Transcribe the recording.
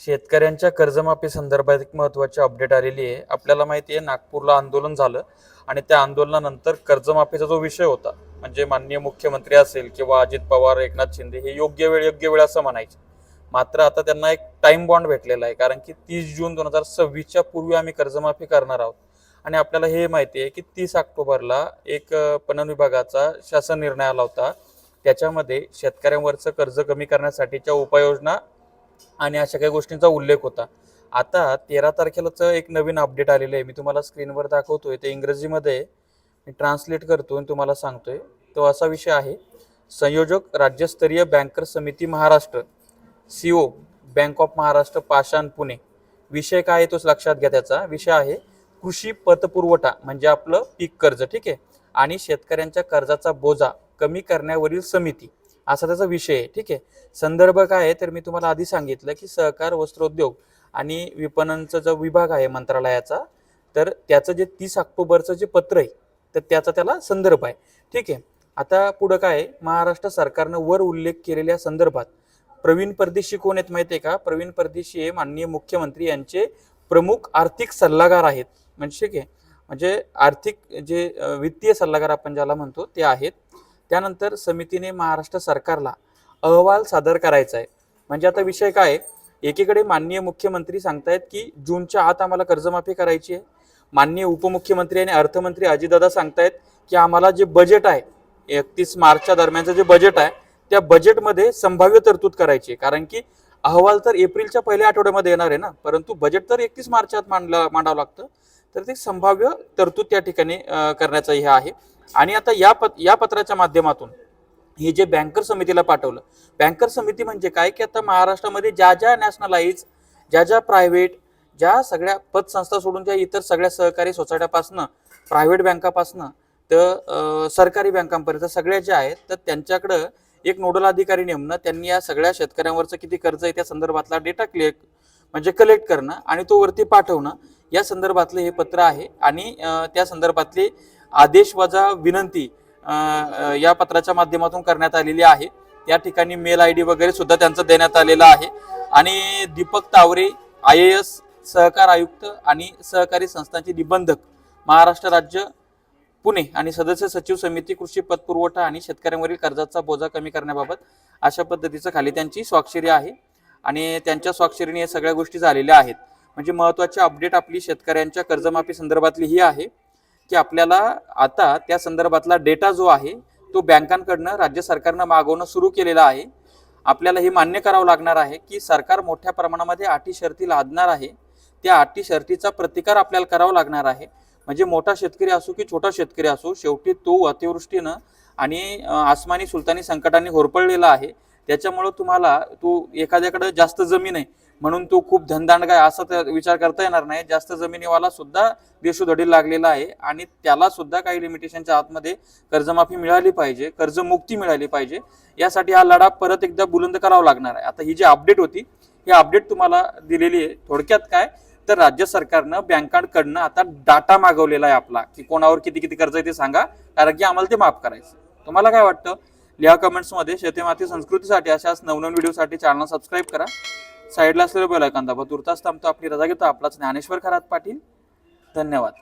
शेतकऱ्यांच्या कर्जमाफी संदर्भात एक महत्त्वाची अपडेट आलेली आहे. आपल्याला माहिती आहे नागपूरला आंदोलन झालं आणि त्या आंदोलनानंतर कर्जमाफीचा जो विषय होता म्हणजे माननीय मुख्यमंत्री असेल किंवा अजित पवार एकनाथ शिंदे हे योग्य वेळ योग्य वेळ असं म्हणायचे. मात्र आता त्यांना एक टाइम बॉन्ड भेटलेला आहे कारण की तीस जून दोन हजार सव्वीसच्या पूर्वी आम्ही कर्जमाफी करणार आहोत. आणि आपल्याला हे माहिती आहे की तीस ऑक्टोबरला एक पणन विभागाचा शासन निर्णय आला होता. त्याच्यामध्ये शेतकऱ्यांवरचं कर्ज कमी करण्यासाठीच्या उपाययोजना आणि अशा काही गोष्टींचा उल्लेख होता. आता तेरा तारखेलाच एक नवीन अपडेट आलेलं आहे. मी तुम्हाला स्क्रीनवर दाखवतोय. ते इंग्रजीमध्ये मी ट्रान्सलेट करतो आणि तुम्हाला सांगतोय. तो असा विषय आहे. संयोजक राज्यस्तरीय बँकर समिती Maharashtra C O bank of Maharashtra Pashan Pune. विषय काय आहे तोच लक्षात घ्या त्याचा. विषय आहे कृषी पतपुरवठा म्हणजे आपलं पीक कर्ज ठीक आहे? आणि शेतकऱ्यांच्या कर्जाचा बोजा कमी करण्यावरील समिती. असा त्याचा विषय आहे. ठीक आहे. संदर्भ काय आहे? तर मी तुम्हाला आधी सांगितलं की सहकार वस्त्रोद्योग आणि विपणनचा जो विभाग आहे मंत्रालयाचा तर त्याचं जे तीस ऑक्टोबरचं जे पत्र आहे तर त्याचा त्याला संदर्भ आहे. ठीक आहे. आता पुढं काय आहे? महाराष्ट्र सरकारनं वर उल्लेख केलेल्या संदर्भात प्रवीण परदेशी कोण आहेत माहिती आहे का? प्रवीण परदेशी हे माननीय मुख्यमंत्री यांचे प्रमुख आर्थिक सल्लागार आहेत. म्हणजे ठीक आहे. म्हणजे आर्थिक जे वित्तीय सल्लागार आपण ज्याला म्हणतो ते आहेत. त्यानंतर समितीने महाराष्ट्र सरकारला अहवाल सादर करायचा आहे म्हणजे आता विषय काय आहे? एकीकडे माननीय मुख्यमंत्री सांगतायत की जूनच्या आत आम्हाला कर्जमाफी करायची आहे. माननीय उपमुख्यमंत्री आणि अर्थमंत्री अजितदादा सांगतायत की आम्हाला जे बजेट आहे एकतीस मार्चच्या दरम्यानचं जे बजेट आहे त्या बजेटमध्ये संभाव्य तरतूद करायची आहे. कारण की अहवाल तर एप्रिलच्या पहिल्या आठवड्यामध्ये येणार आहे ना. परंतु बजेट तर एकतीस मार्चात मांडलं मांडावं लागतं. तर ते संभाव्य तरतूद त्या ठिकाणी करण्याचं हे आहे. आणि आता या पत या पत्राच्या माध्यमातून हे जे बँकर समितीला पाठवलं बँकर समिती म्हणजे काय? की आता महाराष्ट्रामध्ये ज्या ज्या नॅशनलाइज ज्या ज्या प्रायव्हेट ज्या सगळ्या पतसंस्था सोडून ज्या इतर सगळ्या सहकारी सोसायट्यापासनं प्रायव्हेट बँकापासनं तर सरकारी बँकांपर्यंत सगळ्या ज्या आहेत तर त्यांच्याकडं एक नोडल अधिकारी नेमणं त्यांनी या सगळ्या शेतकऱ्यांवरचं किती कर्ज आहे त्या संदर्भातला डेटा क्लिअर म्हणजे कलेक्ट करणं आणि तो वरती पाठवणं या संदर्भातलं हे पत्र आहे आणि त्या संदर्भातली आदेश वजा विनंती या पत्राच्या माध्यमातून करण्यात आलेली आहे. या ठिकाणी मेल आय डी वगैरे सुद्धा त्यांचं देण्यात आलेलं आहे. आणि Deepak Taware I A S सहकार आयुक्त आणि सहकारी संस्थांचे निबंधक महाराष्ट्र राज्य पुणे आणि सदस्य सचिव समिती कृषी पतपुरवठा आणि शेतकऱ्यांवरील कर्जाचा बोजा कमी करण्याबाबत अशा पद्धतीचं खाली त्यांची स्वाक्षरी आहे. आणि त्यांच्या स्वाक्षरीने या सगळ्या गोष्टी झालेल्या आहेत. म्हणजे महत्त्वाची अपडेट आपली शेतकऱ्यांच्या कर्जमाफी संदर्भातली ही आहे. की आपल्याला आता त्या संदर्भातला डेटा जो आहे तो बँकांकडनं राज्य सरकारनं मागवणं सुरू केलेलं आहे. आपल्याला हे मान्य करावं लागणार आहे की सरकार मोठ्या प्रमाणामध्ये अटी शर्ती लादणार आहे. त्या अटी शर्तीचा प्रतिकार आपल्याला करावा लागणार आहे. म्हणजे मोठा शेतकरी असो की छोटा शेतकरी असो शेवटी तो अतिवृष्टीनं आणि आसमानी सुलतानी संकटाने होरपळलेला आहे. त्याच्यामुळं तुम्हाला तू एखाद्याकडं जास्त जमीन आहे म्हणून तो खूप धनदांड काय असा विचार करता येणार नाही. जास्त जमिनीवाला सुद्धा देशोधडी लागलेला आहे आणि त्याला सुद्धा काही लिमिटेशनच्या आतमध्ये कर्जमाफी मिळाली पाहिजे कर्जमुक्ती मिळाली पाहिजे. यासाठी हा लढा परत एकदा बुलंद करावा लागणार आहे. आता ही जी अपडेट होती ही अपडेट तुम्हाला दिलेली आहे. थोडक्यात काय? तर राज्य सरकारनं बँकांकडनं आता डाटा मागवलेला आहे आपला की कोणावर किती किती कर्ज आहे ते सांगा. कारण की आम्हाला ते माफ करायचं तुम्हाला काय वाटतं? लिहा कमेंट्समध्ये शेतीमाती संस्कृतीसाठी अशाच नवनवीन व्हिडिओसाठी चॅनल सबस्क्राईब करा. साईडला असलेलं बेल ऐकून दाबा तुर्तास थांबतो आपली रजा घेतो. आपलाच ज्ञानेश्वर खरात पाटील. धन्यवाद.